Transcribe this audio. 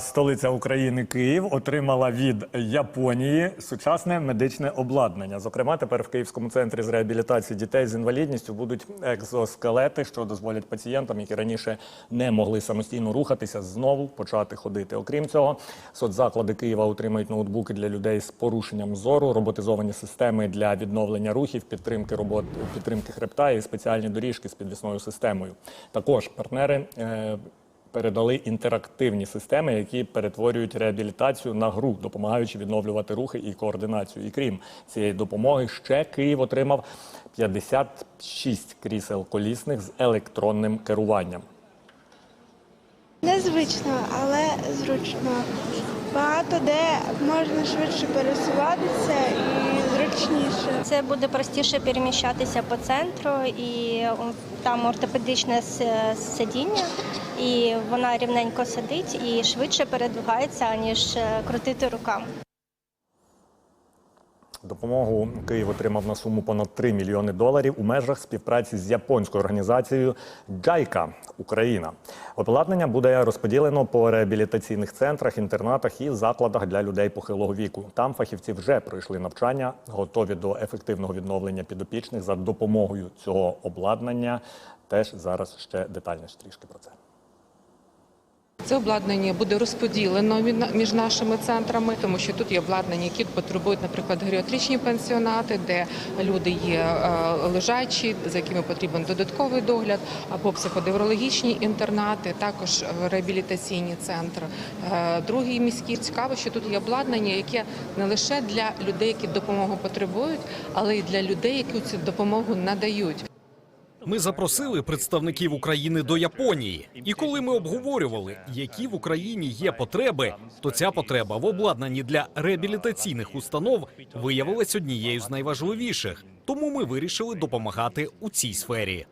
Столиця України Київ отримала від Японії сучасне медичне обладнання. Зокрема, тепер в Київському центрі з реабілітації дітей з інвалідністю будуть екзоскелети, що дозволять пацієнтам, які раніше не могли самостійно рухатися, знову почати ходити. Окрім цього, соцзаклади Києва отримають ноутбуки для людей з порушенням зору, роботизовані системи для відновлення рухів, підтримки робот, підтримки хребта і спеціальні доріжки з підвісною системою. Також партнери. е, передали інтерактивні системи, які перетворюють реабілітацію на гру, допомагаючи відновлювати рухи і координацію. І крім цієї допомоги, ще Київ отримав 56 крісел колісних з електронним керуванням. Незвично, але зручно. Багато де можна швидше пересуватися зручніше. Це буде простіше переміщатися по центру, і там ортопедичне сидіння, і вона рівненько сидить і швидше передвигається, ніж е, крутити руками. Допомогу Київ отримав на суму понад 3 мільйони доларів у межах співпраці з японською організацією Джайка Україна. Обладнання буде розподілено по реабілітаційних центрах, інтернатах і закладах для людей похилого віку. Там фахівці вже пройшли навчання, готові до ефективного відновлення підопічних за допомогою цього обладнання. Теж зараз ще детальніше трішки про це. Це обладнання буде розподілено між нашими центрами, тому що тут є обладнання, які потребують, наприклад, геріатричні пенсіонати, де люди є е, лежачі, за якими потрібен додатковий догляд, або психодеврологічні інтернати, також реабілітаційні центри. Е, Другий міський цікаво, що тут є обладнання, яке не лише для людей, які допомогу потребують, але й для людей, які цю допомогу надають. Ми запросили представників України до Японії, і коли ми обговорювали, які в Україні є потреби, то ця потреба в обладнанні для реабілітаційних установ виявилась однією з найважливіших. Тому ми вирішили допомагати у цій сфері.